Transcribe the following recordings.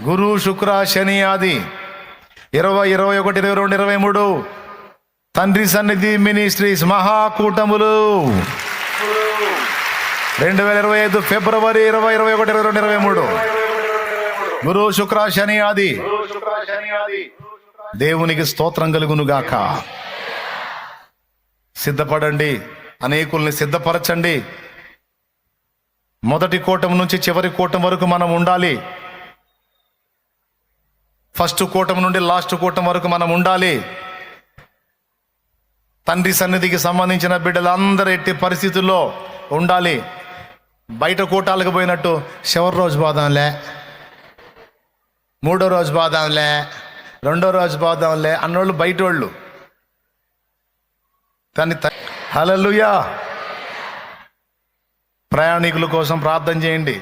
గురు శుక్ర శని ఆది. ఇరవై ఇరవై ఒకటి ఇరవై రెండు ఇరవై మూడు. తండ్రి సన్నిధి మినిస్ట్రీస్ మహాకూటములు. రెండు వేల ఇరవై ఐదు ఫిబ్రవరి ఇరవై ఇరవై ఒకటి ఇరవై రెండు ఇరవై మూడు. గురు శుక్ర శని ఆది. దేవునికి స్తోత్రం కలుగును గాక. సిద్ధపడండి. అనేకుల్ని సిద్ధపరచండి. మొదటి కూటం నుంచి చివరి కూటం వరకు మనం ఉండాలి. ఫస్ట్ కూటం నుండి లాస్ట్ కూటం వరకు మనం ఉండాలి. తండ్రి సన్నిధికి సంబంధించిన బిడ్డలందరూ ఎట్టి పరిస్థితుల్లో ఉండాలి. బయట కూటాలకు పోయినట్టు చివరి రోజు పోదాంలే. మూడో రోజు పోదాంలే. రెండో రోజు పోదాంలే అన్నోళ్ళు బయట వాళ్ళు కానీ హలలుయా ప్రయాణికుల కోసం ప్రార్థన చేయండి.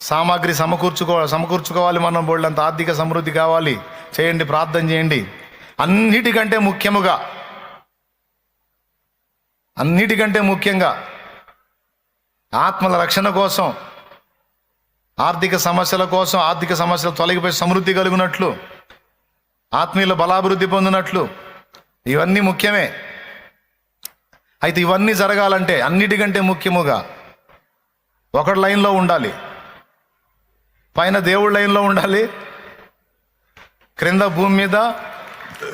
సామాగ్రి సమకూర్చుకో సమకూర్చుకోవాలి మనం. బోళ్ళంత ఆర్థిక సమృద్ధి కావాలి. చేయండి ప్రార్థన చేయండి. అన్నిటికంటే ముఖ్యముగా అన్నిటికంటే ముఖ్యంగా ఆత్మల రక్షణ కోసం ఆర్థిక సమస్యల కోసం ఆర్థిక సమస్యలు తొలగిపోయి సమృద్ధి కలుగునట్లు ఆత్మీయుల బలాభివృద్ధి పొందినట్లు ఇవన్నీ ముఖ్యమే. అయితే ఇవన్నీ జరగాలంటే అన్నిటికంటే ముఖ్యముగా ఒకటి లైన్లో ఉండాలి. పైన దేవుడి లైన్లో ఉండాలి. క్రింద భూమి మీద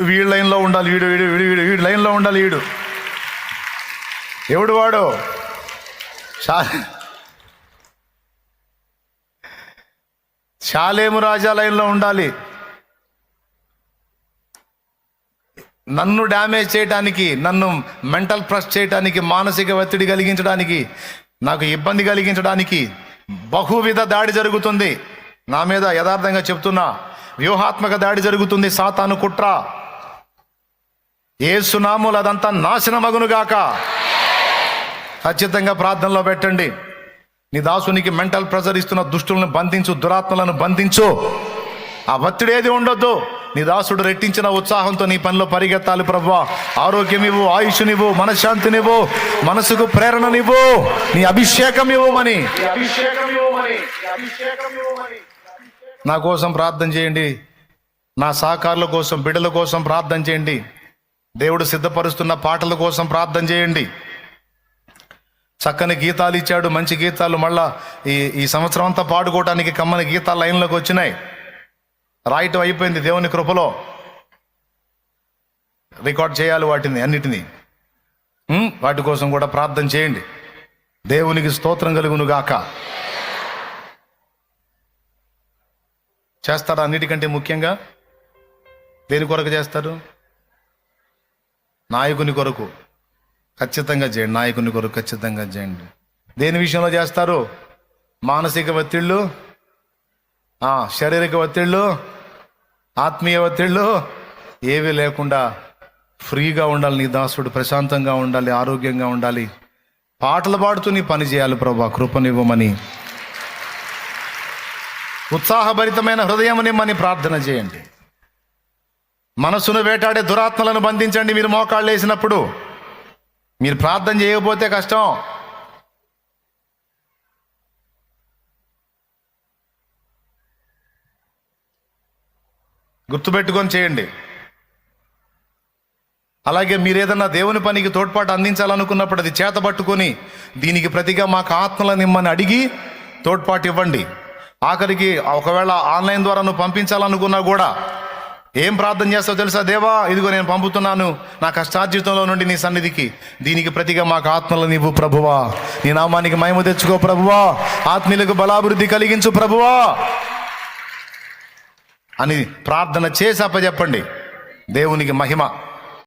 వీడి లైన్లో ఉండాలి. వీడు వీడు వీడు వీడు వీడి లైన్లో ఉండాలి వీడు ఎవడు వాడు? షా షాలేము రాజా లైన్లో ఉండాలి. నన్ను డ్యామేజ్ చేయడానికి నన్ను మెంటల్ ప్రెస్ చేయడానికి మానసిక ఒత్తిడి కలిగించడానికి నాకు ఇబ్బంది కలిగించడానికి బహువిధ దాడి జరుగుతుంది. నా మీద యథార్థంగా చెప్తున్నా వ్యూహాత్మక దాడి జరుగుతుంది సాతాను కుట్ర. ఏ సునాములు అదంతా నాశనమగునుగాక ఖచ్చితంగా ప్రార్థనలో పెట్టండి. నీ దాసునికి మెంటల్ ప్రెజర్ ఇస్తున్న దుష్టులను బంధించు దురాత్మలను బంధించు. ఆ ఒత్తిడి ఏది ఉండొద్దు. నీ దాసుడు రెట్టించిన ఉత్సాహంతో నీ పనిలో పరిగెత్తాలి ప్రభా. ఆరోగ్యం ఇవ్వు ఆయుష్నివ్వు మనశ్శాంతినివ్వు మనసుకు ప్రేరణనివ్వు. నీ అభిషేకం ఇవ్వమని నా కోసం ప్రార్థన చేయండి. నా సహకారుల కోసం బిడ్డల కోసం ప్రార్థన చేయండి. దేవుడు సిద్ధపరుస్తున్న పాటల కోసం ప్రార్థన చేయండి. చక్కని గీతాలు ఇచ్చాడు మంచి గీతాలు మళ్ళా ఈ ఈ సంవత్సరం అంతా పాడుకోవడానికి కమ్మని గీతాలు లైన్లోకి వచ్చినాయి. రాయటం అయిపోయింది దేవుని కృపలో. రికార్డ్ చేయాలి వాటిని అన్నిటినీ. వాటి కోసం కూడా ప్రార్థన చేయండి. దేవునికి స్తోత్రం కలుగును గాక. చేస్తారా అన్నిటికంటే ముఖ్యంగా? దేని కొరకు చేస్తారు నాయకుని కొరకు. ఖచ్చితంగా చేయండి నాయకుని కొరకు ఖచ్చితంగా చేయండి. దేని విషయంలో చేస్తారు? మానసిక ఒత్తిళ్ళు? శారీరక ఒత్తిళ్ళు? ఆత్మీయ ఒత్తిళ్ళు ఏవి లేకుండా ఫ్రీగా ఉండాలి నీ దాసుడు ప్రశాంతంగా ఉండాలి ఆరోగ్యంగా ఉండాలి. పాటలు పాడుతూ నీ పని చేయాలి ప్రభా కృపనివ్వమని. ఉత్సాహభరితమైన హృదయం నిమ్మని ప్రార్థన చేయండి. మనసును వేటాడే దురాత్మలను బంధించండి మీరు మోకాళ్ళు వేసినప్పుడు మీరు ప్రార్థన చేయకపోతే కష్టం. గుర్తుపెట్టుకొని చేయండి. అలాగే మీరేదన్నా దేవుని పనికి తోడ్పాటు అందించాలనుకున్నప్పుడు అది చేత పట్టుకొని దీనికి ప్రతిగా మాకు ఆత్మల నిమ్మని అడిగి తోడ్పాటు ఇవ్వండి. ఆఖరికి ఒకవేళ ఆన్లైన్ ద్వారా నువ్వు పంపించాలనుకున్నా కూడా ఏం ప్రార్థన చేస్తావు తెలుసా? దేవా ఇదిగో నేను పంపుతున్నాను. నా కష్టార్జితంలో నుండి నీ సన్నిధికి. దీనికి ప్రతిగా మాకు ఆత్మలను నీవు ప్రభువా. నీ నామానికి మహిమ తెచ్చుకో ప్రభువా. ఆత్మీయులకు బలాభివృద్ధి కలిగించు ప్రభువా. అని ప్రార్థన చేసి అప్పచెప్పండి. దేవునికి మహిమ.